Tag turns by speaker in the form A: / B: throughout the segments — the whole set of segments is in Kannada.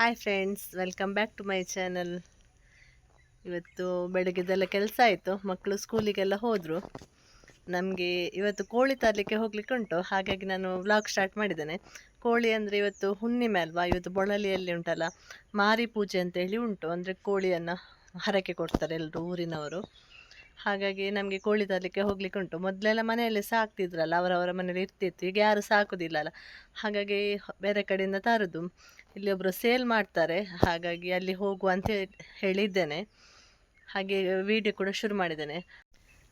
A: Hi friends welcome back to my channel ಇವತ್ತು ಬೆಳಗ್ಗೆದೆಲ್ಲ ಕೆಲಸ ಆಯಿತು ಮಕ್ಕಳು ಸ್ಕೂಲಿಗೆಲ್ಲ ಹೋದರು. ನಮಗೆ ಇವತ್ತು ಕೋಳಿ ತರಲಿಕ್ಕೆ ಹೋಗ್ಲಿಕ್ಕೆ ಉಂಟು, ಹಾಗಾಗಿ ನಾನು ವ್ಲಾಗ್ ಸ್ಟಾರ್ಟ್ ಮಾಡಿದ್ದೇನೆ. ಕೋಳಿ ಅಂದರೆ ಇವತ್ತು ಹುಣ್ಣಿಮೆ ಅಲ್ವಾ, ಇವತ್ತು ಬೊಳಲಿಯಲ್ಲಿ ಉಂಟಲ್ಲ, ಮಾರಿ ಪೂಜೆ ಅಂತ ಹೇಳಿ ಉಂಟು, ಅಂದರೆ ಕೋಳಿಯನ್ನು ಹರಕೆ ಕೊಡ್ತಾರೆ ಎಲ್ಲರೂ ಊರಿನವರು. ಹಾಗಾಗಿ ನಮಗೆ ಕೋಳಿ ತರಲಿಕ್ಕೆ ಹೋಗ್ಲಿಕ್ಕೆ ಉಂಟು. ಮೊದಲೆಲ್ಲ ಮನೆಯಲ್ಲಿ ಸಾಕ್ತಿದ್ರಲ್ಲ, ಅವರವರ ಮನೇಲಿ ಇರ್ತಿತ್ತು, ಈಗ ಯಾರು ಸಾಕೋದಿಲ್ಲಲ್ಲ ಹಾಗಾಗಿ ಬೇರೆ ಕಡೆಯಿಂದ ತರೋದು. ಇಲ್ಲಿ ಒಬ್ಬರು ಸೇಲ್ ಮಾಡ್ತಾರೆ, ಹಾಗಾಗಿ ಅಲ್ಲಿ ಹೋಗುವ ಅಂತ ಹೇ- ಹೇಳಿದ್ದೇನೆ. ಹಾಗೆ ವಿಡಿಯೋ ಕೂಡ ಶುರು ಮಾಡಿದ್ದೇನೆ.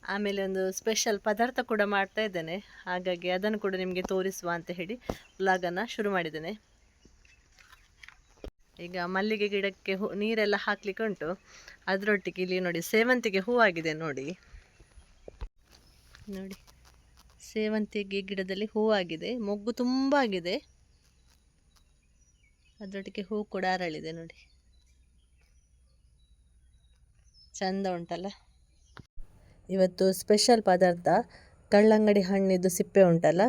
A: ಆಮೇಲೆ ಒಂದು ಸ್ಪೆಷಲ್ ಪದಾರ್ಥ ಕೂಡ ಮಾಡ್ತಾ ಇದ್ದೇನೆ. ಹಾಗಾಗಿ ಅದನ್ನು ಕೂಡ ನಿಮಗೆ ತೋರಿಸುವ ಅಂತ ಹೇಳಿ ವ್ಲಾಗನ್ನು ಶುರು ಮಾಡಿದ್ದೇನೆ. ಈಗ ಮಲ್ಲಿಗೆ ಗಿಡಕ್ಕೆ ಹೂ, ನೀರೆಲ್ಲ ಹಾಕ್ಲಿಕ್ಕೆ ಉಂಟು. ಅದರೊಟ್ಟಿಗೆ ಇಲ್ಲಿ ನೋಡಿ ಸೇವಂತಿಗೆ ಹೂವಾಗಿದೆ ನೋಡಿ. ನೋಡಿ, ಸೇವಂತಿಗೆ ಗಿಡದಲ್ಲಿ ಹೂವಾಗಿದೆ ಮೊಗ್ಗು ತುಂಬ ಆಗಿದೆ. ಅದರೊಟ್ಟಿಗೆ ಹೂ ಕೂಡ ಅರಳಿದೆ ನೋಡಿ. ಚಂದ ಉಂಟಲ್ಲ? ಇವತ್ತು ಸ್ಪೆಷಲ್ ಪದಾರ್ಥ ಕಳ್ಳಂಗಡಿ ಹಣ್ಣಿದ್ದು ಸಿಪ್ಪೆ ಉಂಟಲ್ಲ?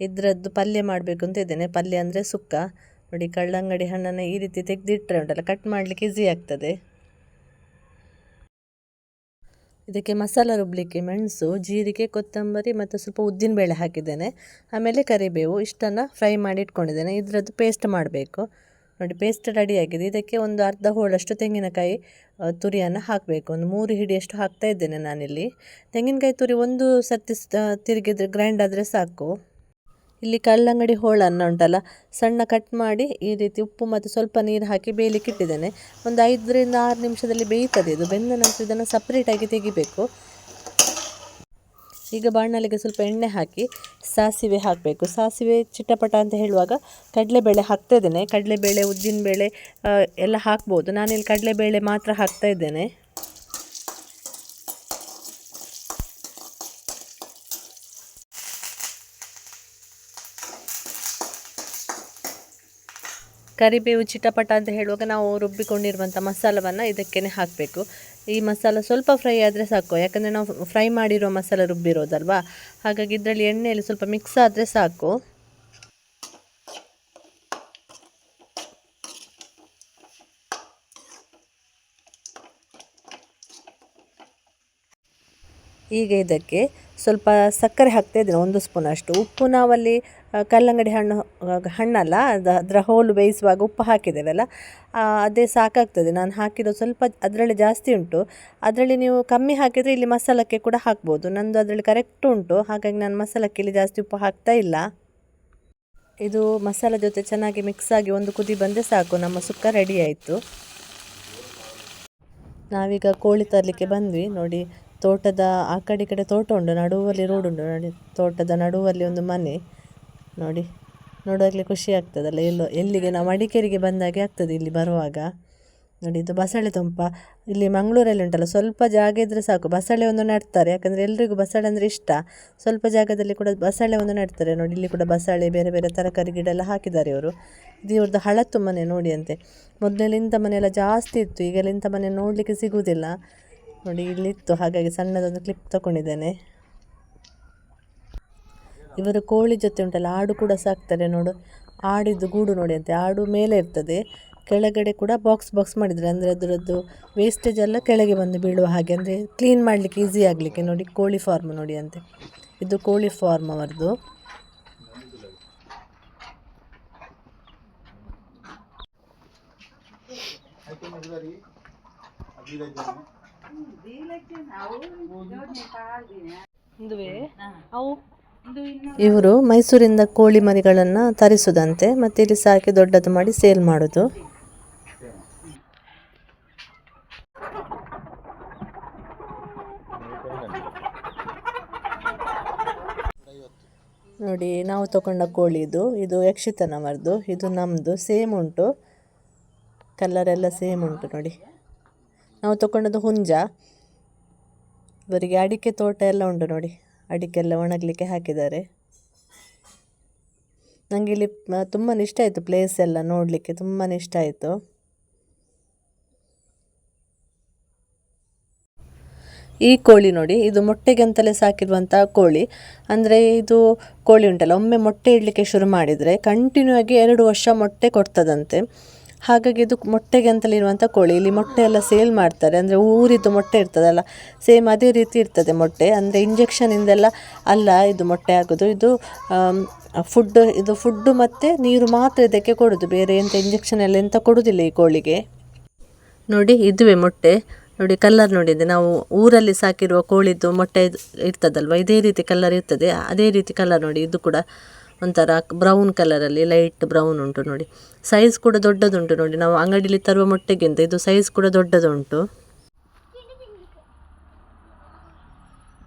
A: ಇದರದ್ದು ಪಲ್ಯ ಮಾಡಬೇಕು ಅಂತ ಇದ್ದೇನೆ. ಪಲ್ಯ ಅಂದರೆ ಸುಕ್ಕ. ನೋಡಿ, ಕಳ್ಳಂಗಡಿ ಹಣ್ಣನ್ನು ಈ ರೀತಿ ತೆಗೆದಿಟ್ಟರೆ ಉಂಟಲ್ಲ ಕಟ್ ಮಾಡಲಿಕ್ಕೆ ಈಸಿ ಆಗ್ತದೆ. ಇದಕ್ಕೆ ಮಸಾಲ ರುಬ್ಬಲಿಕ್ಕೆ ಮೆಣಸು, ಜೀರಿಗೆ, ಕೊತ್ತಂಬರಿ ಮತ್ತು ಸ್ವಲ್ಪ ಉದ್ದಿನಬೇಳೆ ಹಾಕಿದ್ದೇನೆ. ಆಮೇಲೆ ಕರಿಬೇವು, ಇಷ್ಟನ್ನು ಫ್ರೈ ಮಾಡಿ ಇಟ್ಕೊಂಡಿದ್ದೇನೆ. ಇದರದ್ದು ಪೇಸ್ಟ್ ಮಾಡಬೇಕು. ನೋಡಿ ಪೇಸ್ಟ್ ರೆಡಿಯಾಗಿದೆ ಇದಕ್ಕೆ ಒಂದು ಅರ್ಧ ಹೋಳಷ್ಟು ತೆಂಗಿನಕಾಯಿ ತುರಿಯನ್ನು ಹಾಕಬೇಕು. ಒಂದು ಮೂರು ಹಿಡಿಯಷ್ಟು ಹಾಕ್ತಾ ಇದ್ದೇನೆ ನಾನಿಲ್ಲಿ. ತೆಂಗಿನಕಾಯಿ ತುರಿ ಒಂದು ಸರ್ತಿ ತಿರುಗಿದ್ರೆ ಗ್ರೈಂಡ್ ಆದರೆ ಸಾಕು. ಇಲ್ಲಿ ಕಲ್ಲಂಗಡಿ ಹೋಳನ್ನು ಉಂಟಲ್ಲ, ಸಣ್ಣ ಕಟ್ ಮಾಡಿ ಈ ರೀತಿ ಉಪ್ಪು ಮತ್ತು ಸ್ವಲ್ಪ ನೀರು ಹಾಕಿ ಬೇಯಲಿಕ್ಕೆ ಇಟ್ಟಿದ್ದೇನೆ. ಒಂದು ಐದರಿಂದ ಆರು ನಿಮಿಷದಲ್ಲಿ ಬೇಯ್ತದೆ. ಇದು ಬೆಂದ ನಂತರ ಇದನ್ನು ಸಪ್ರೇಟಾಗಿ ತೆಗಿಬೇಕು. ಈಗ ಬಾಣಲೆಗೆ ಸ್ವಲ್ಪ ಎಣ್ಣೆ ಹಾಕಿ ಸಾಸಿವೆ ಹಾಕಬೇಕು. ಸಾಸಿವೆ ಚಿಟಪಟ ಅಂತ ಹೇಳುವಾಗ ಕಡಲೆಬೇಳೆ ಹಾಕ್ತಾ ಇದ್ದೇನೆ. ಕಡಲೆಬೇಳೆ, ಉದ್ದಿನಬೇಳೆ ಎಲ್ಲ ಹಾಕ್ಬೋದು. ನಾನಿಲ್ಲಿ ಕಡಲೆಬೇಳೆ ಮಾತ್ರ ಹಾಕ್ತಾ ಇದ್ದೇನೆ. ಕರಿಬೇವು ಚಿಟಪಟ ಅಂತ ಹೇಳುವಾಗ ನಾವು ರುಬ್ಬಿಕೊಂಡಿರುವಂಥ ಮಸಾಲವನ್ನು ಇದಕ್ಕೇ ಹಾಕಬೇಕು. ಈ ಮಸಾಲ ಸ್ವಲ್ಪ ಫ್ರೈ ಆದರೆ ಸಾಕು, ಯಾಕಂದರೆ ನಾವು ಫ್ರೈ ಮಾಡಿರೋ ಮಸಾಲ ರುಬ್ಬಿರೋದಲ್ವಾ? ಹಾಗಾಗಿ ಇದರಲ್ಲಿ ಎಣ್ಣೆಯಲ್ಲಿ ಸ್ವಲ್ಪ ಮಿಕ್ಸ್ ಆದರೆ ಸಾಕು. ಈಗ ಇದಕ್ಕೆ ಸ್ವಲ್ಪ ಸಕ್ಕರೆ ಹಾಕ್ತಾ ಇದ್ದೇನೆ, ಒಂದು ಸ್ಪೂನ್ ಅಷ್ಟು. ಉಪ್ಪು ನಾವಲ್ಲಿ ಕಲ್ಲಂಗಡಿ ಹಣ್ಣು ಹಣ್ಣಲ್ಲ, ಅದು, ಅದರ ಹೋಲು ಬೇಯಿಸುವಾಗ ಉಪ್ಪು ಹಾಕಿದ್ದೇವಲ್ಲ ಅದೇ ಸಾಕಾಗ್ತದೆ. ನಾನು ಹಾಕಿದ ಸ್ವಲ್ಪ ಅದರಲ್ಲಿ ಜಾಸ್ತಿ ಉಂಟು. ಅದರಲ್ಲಿ ನೀವು ಕಮ್ಮಿ ಹಾಕಿದರೆ ಇಲ್ಲಿ ಮಸಾಲಕ್ಕೆ ಕೂಡ ಹಾಕ್ಬೋದು. ನಂದು ಅದರಲ್ಲಿ ಕರೆಕ್ಟ್ ಉಂಟು. ಹಾಗಾಗಿ ನಾನು ಮಸಾಲಕ್ಕೆ ಇಲ್ಲಿ ಜಾಸ್ತಿ ಉಪ್ಪು ಹಾಕ್ತಾ ಇಲ್ಲ. ಇದು ಮಸಾಲ ಜೊತೆ ಚೆನ್ನಾಗಿ ಮಿಕ್ಸ್ ಆಗಿ ಒಂದು ಕುದಿ ಬಂದರೆ ಸಾಕು. ನಮ್ಮ ಸುಕ್ಕ ರೆಡಿ ಆಯಿತು. ನಾವೀಗ ಕೋಳಿ ತರಲಿಕ್ಕೆ ಬಂದ್ವಿ. ನೋಡಿ ತೋಟದ, ಆ ಕಡೆ ಈ ಕಡೆ ತೋಟ ಉಂಟು, ನಡುವಲ್ಲಿ ರೋಡ್ ಉಂಟು, ನೋಡಿ, ತೋಟದ ನಡುವಲ್ಲಿ ಒಂದು ಮನೆ, ನೋಡಿ ನೋಡೋಕ್ಕೆ ಖುಷಿ ಆಗ್ತದಲ್ಲ, ಎಲ್ಲೋ, ಎಲ್ಲಿಗೆ ನಾವು ಮಡಿಕೇರಿಗೆ ಬಂದಾಗೆ ಆಗ್ತದೆ ಇಲ್ಲಿ ಬರುವಾಗ. ನೋಡಿ, ಇದು ಬಸಳೆ ತುಂಪ, ಇಲ್ಲಿ ಮಂಗಳೂರಲ್ಲಿ ಉಂಟಲ್ಲ, ಸ್ವಲ್ಪ ಜಾಗ ಇದ್ದರೆ ಸಾಕು, ಬಸಳೆ ಒಂದು ನೆಡ್ತಾರೆ, ಯಾಕಂದರೆ ಎಲ್ರಿಗೂ ಬಸಳೆ ಅಂದರೆ ಇಷ್ಟ, ಸ್ವಲ್ಪ ಜಾಗದಲ್ಲಿ ಕೂಡ ಬಸಳೆ ಒಂದು ನೆಡ್ತಾರೆ, ನೋಡಿ, ಇಲ್ಲಿ ಕೂಡ ಬಸಳೆ, ಬೇರೆ ಬೇರೆ ತರಕಾರಿ ಗಿಡ ಎಲ್ಲ ಹಾಕಿದ್ದಾರೆ ಇವರು. ಇದು ಇವ್ರದ್ದು ಹಳತ್ತು ಮನೆ, ನೋಡಿ ಅಂತೆ. ಮೊದಲೆಲ್ಲ ಇಂಥ ಮನೆ ಎಲ್ಲ ಜಾಸ್ತಿ ಇತ್ತು, ಈಗೆಲ್ಲ ಇಂಥ ಮನೆ ನೋಡಲಿಕ್ಕೆ ಸಿಗುವುದಿಲ್ಲ ನೋಡಿ ಇಲ್ಲಿತ್ತು ಹಾಗಾಗಿ ಸಣ್ಣದೊಂದು ಕ್ಲಿಪ್ ತಗೊಂಡಿದ್ದೇನೆ ಇವರು ಕೋಳಿ ಜೊತೆ ಉಂಟಲ್ಲ, ಆಡು ಕೂಡ ಸಾಕ್ತಾರೆ ನೋಡು. ಆಡಿದ್ದು ಗೂಡು ನೋಡಿ ಅಂತೆ, ಆಡು ಮೇಲೆ ಇರ್ತದೆ. ಕೆಳಗಡೆ ಕೂಡ ಬಾಕ್ಸ್ ಬಾಕ್ಸ್ ಮಾಡಿದರೆ, ಅಂದರೆ ಅದರದ್ದು ವೇಸ್ಟೇಜ್ ಎಲ್ಲ ಕೆಳಗೆ ಬಂದು ಬೀಳುವ ಹಾಗೆ, ಅಂದರೆ ಕ್ಲೀನ್ ಮಾಡಲಿಕ್ಕೆ ಈಸಿ ಆಗಲಿಕ್ಕೆ ನೋಡಿ, ಕೋಳಿ ಫಾರ್ಮ್ ನೋಡಿ ಅಂತೆ. ಇದು ಕೋಳಿ ಫಾರ್ಮ್ ಅವರದ್ದು ಅವು ಇವರು ಮೈಸೂರಿಂದ ಕೋಳಿ ಮರಿಗಳನ್ನು ತರಿಸುದಂತೆ ಮತ್ತೆ ಇಲ್ಲಿ ಸಾಕಿ ದೊಡ್ಡದು ಮಾಡಿ ಸೇಲ್ ಮಾಡೋದು. ನೋಡಿ, ನಾವು ತಗೊಂಡ ಕೋಳಿ ಇದು. ಇದು ಯಕ್ಷಿತನವರದು, ಇದು ನಮ್ಮದು ಸೇಮ್ ಉಂಟು. ಕಲರ್ ಎಲ್ಲ ಸೇಮ್ ಉಂಟು ನೋಡಿ. ನಾವು ತಗೊಂಡದ್ದು ಹುಂಜ. ಇವರಿಗೆ ಅಡಿಕೆ ತೋಟ ಎಲ್ಲ ಉಂಟು ನೋಡಿ. ಅಡಿಕೆ ಎಲ್ಲ ಒಣಗಲಿಕ್ಕೆ ಹಾಕಿದ್ದಾರೆ. ನನಗೆ ಇಲ್ಲಿ ತುಂಬಾ ಇಷ್ಟ ಆಯಿತು ಪ್ಲೇಸ್ ಎಲ್ಲ ನೋಡಲಿಕ್ಕೆ ತುಂಬಾ ಇಷ್ಟ ಆಯಿತು. ಈ ಕೋಳಿ ನೋಡಿ, ಇದು ಮೊಟ್ಟೆಗೆ ಅಂತಲೇ ಸಾಕಿರುವಂಥ ಕೋಳಿ. ಅಂದರೆ ಇದು ಕೋಳಿ ಉಂಟಲ್ಲ, ಒಮ್ಮೆ ಮೊಟ್ಟೆ ಇಡಲಿಕ್ಕೆ ಶುರು ಮಾಡಿದರೆ ಕಂಟಿನ್ಯೂ ಆಗಿ ಎರಡು ವರ್ಷ ಮೊಟ್ಟೆ ಕೊಡ್ತದಂತೆ. ಹಾಗಾಗಿ ಇದು ಮೊಟ್ಟೆಗೆ ಅಂತಲೇ ಇರುವಂಥ ಕೋಳಿ. ಇಲ್ಲಿ ಮೊಟ್ಟೆ ಎಲ್ಲ ಸೇಲ್ ಮಾಡ್ತಾರೆ. ಅಂದರೆ ಊರಿದ್ದು ಮೊಟ್ಟೆ ಇರ್ತದಲ್ಲ. ಸೇಮ್ ಅದೇ ರೀತಿ ಇರ್ತದೆ ಮೊಟ್ಟೆ. ಅಂದರೆ ಇಂಜೆಕ್ಷನಿಂದೆಲ್ಲ ಅಲ್ಲ ಇದು ಮೊಟ್ಟೆ ಆಗೋದು ಇದು ಫುಡ್ ಇದು ಫುಡ್ಡು ಮತ್ತು ನೀರು ಮಾತ್ರ ಇದಕ್ಕೆ ಕೊಡೋದು. ಬೇರೆ ಎಂಥ ಇಂಜೆಕ್ಷನ್ ಎಲ್ಲ ಎಂಥ ಕೊಡೋದಿಲ್ಲ ಈ ಕೋಳಿಗೆ. ನೋಡಿ, ಇದುವೆ ಮೊಟ್ಟೆ. ನೋಡಿ ಕಲ್ಲರ್ ನೋಡಿದೆ ನಾವು ಊರಲ್ಲಿ ಸಾಕಿರುವ ಕೋಳಿದ್ದು ಮೊಟ್ಟೆ ಇರ್ತದಲ್ವ? ಇದೇ ರೀತಿ ಕಲ್ಲರ್ ಇರ್ತದೆ. ಅದೇ ರೀತಿ ಕಲರ್ ನೋಡಿ, ಇದು ಕೂಡ. ಒಂಥರ ಬ್ರೌನ್ ಕಲರಲ್ಲಿ ಲೈಟ್ ಬ್ರೌನ್ ಉಂಟು ನೋಡಿ. ಸೈಜ್ ಕೂಡ ದೊಡ್ಡದುಂಟು ನೋಡಿ. ನಾವು ಅಂಗಡಿಯಲ್ಲಿ ತರುವ ಮೊಟ್ಟೆಗಿಂತ ಇದು ಸೈಜ್ ಕೂಡ ದೊಡ್ಡದುಂಟು.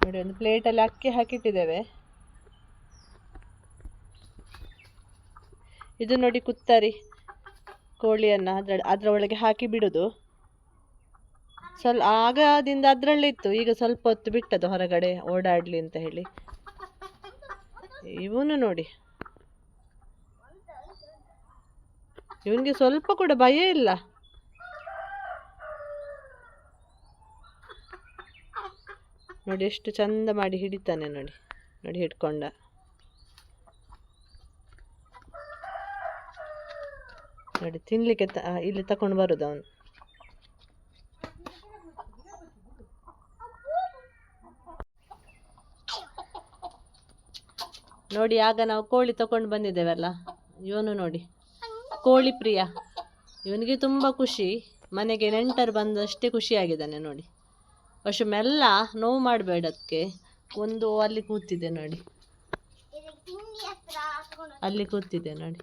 A: ನೋಡಿ, ಒಂದು ಪ್ಲೇಟಲ್ಲಿ ಅಕ್ಕಿ ಹಾಕಿಟ್ಟಿದ್ದೇವೆ. ಇದು ನೋಡಿ ಕುತ್ತರಿ ಕೋಳಿಯನ್ನು ಅದ್ರ ಅದರ ಒಳಗೆ ಹಾಕಿ ಬಿಡೋದು. ಸ್ವಲ್ಪ ಆಗದಿಂದ ಅದರಲ್ಲೇ ಇತ್ತು ಈಗ ಸ್ವಲ್ಪ ಹೊತ್ತು ಬಿಟ್ಟದು ಹೊರಗಡೆ ಓಡಾಡಲಿ ಅಂತ ಹೇಳಿ. ಇವನು ನೋಡಿ. ಇವನಿಗೆ ಸ್ವಲ್ಪ ಕೂಡ ಭಯ ಇಲ್ಲ. ನೋಡಿ ಎಷ್ಟು ಚಂದ ಮಾಡಿ ಹಿಡಿತಾನೆ ನೋಡಿ. ನೋಡಿ ಹಿಡ್ಕೊಂಡ. ನೋಡಿ ತಿನ್ಲಿಕ್ಕೆ ತ- ಇಲ್ಲಿ ತಕೊಂಡು ಬರುದು ಅವನು. ನೋಡಿ, ಆಗ ನಾವು ಕೋಳಿ ತಕೊಂಡು ಬಂದಿದ್ದೇವಲ್ಲ, ಇವನು ನೋಡಿ. ಕೋಳಿ ಪ್ರಿಯ. ಇವನಿಗೆ ತುಂಬ ಖುಷಿ. ಮನೆಗೆ ನೆಂಟರು ಬಂದಷ್ಟೇ ಖುಷಿಯಾಗಿದ್ದಾನೆ ನೋಡಿ. ಪಶು ಮೆಲ್ಲ ನೋವು ಮಾಡಬೇಡ ಅದಕ್ಕೆ ಒಂದು ಅಲ್ಲಿ ಕೂತಿದೆ ನೋಡಿ. ಅಲ್ಲಿ ಕೂತಿದೆ ನೋಡಿ.